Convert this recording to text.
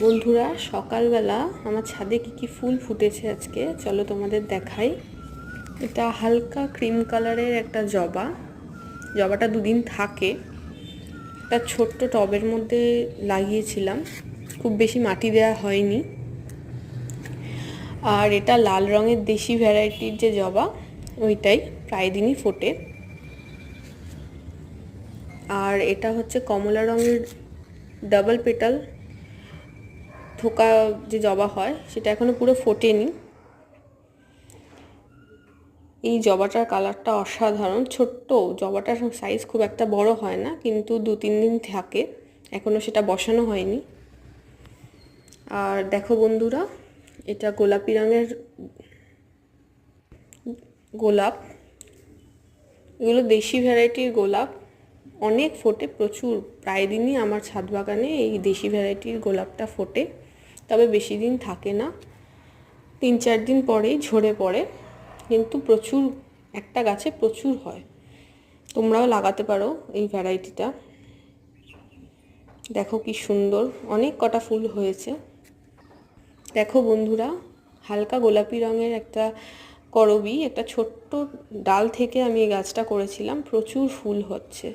বন্ধুরা, সকালবেলা আমার ছাদে কি কি ফুল ফুটেছে আজকে? চলো তোমাদের দেখাই। এটা হালকা ক্রিম কালারের একটা জবা। জবাটা দুদিন থাকে। একটা ছোট্ট টবের মধ্যে লাগিয়েছিলাম। খুব বেশি মাটি দেওয়া হয়নি। আর এটা লাল রঙের দেশি ভ্যারাইটির যে জবা, ওইটাই প্রায় দিনই ফোটে। আর এটা হচ্ছে কমলা রঙের ডাবল পেটাল থোকা যে জবা হয়, সেটা এখনও পুরো ফোটেনি। এই জবাটার কালারটা অসাধারণ। ছোট্ট জবাটার সাইজ খুব একটা বড় হয় না, কিন্তু দু তিন দিন থাকে। এখনও সেটা বসানো হয়নি। আর দেখো বন্ধুরা, এটা গোলাপি রঙের গোলাপ। এগুলো দেশি ভ্যারাইটির গোলাপ। অনেক ফোটে, প্রচুর। প্রায় দিনই আমার ছাদ বাগানে এই দেশি ভ্যারাইটির গোলাপটা ফোটে। তবে বেশি দিন থাকে না। তিন চার দিন পরেই ঝরে পড়ে। কিন্তু প্রচুর, একটা গাছে প্রচুর হয়। তোমরাও লাগাতে পারো এই ভ্যারাইটিটা দেখো কি সুন্দর, অনেক কটা ফুল হয়েছে। দেখো বন্ধুরা, হালকা গোলাপি রঙের একটা করবি, একটা ছোট্ট ডাল থেকে আমি এই গাছটা করেছিলাম। প্রচুর ফুল হচ্ছে।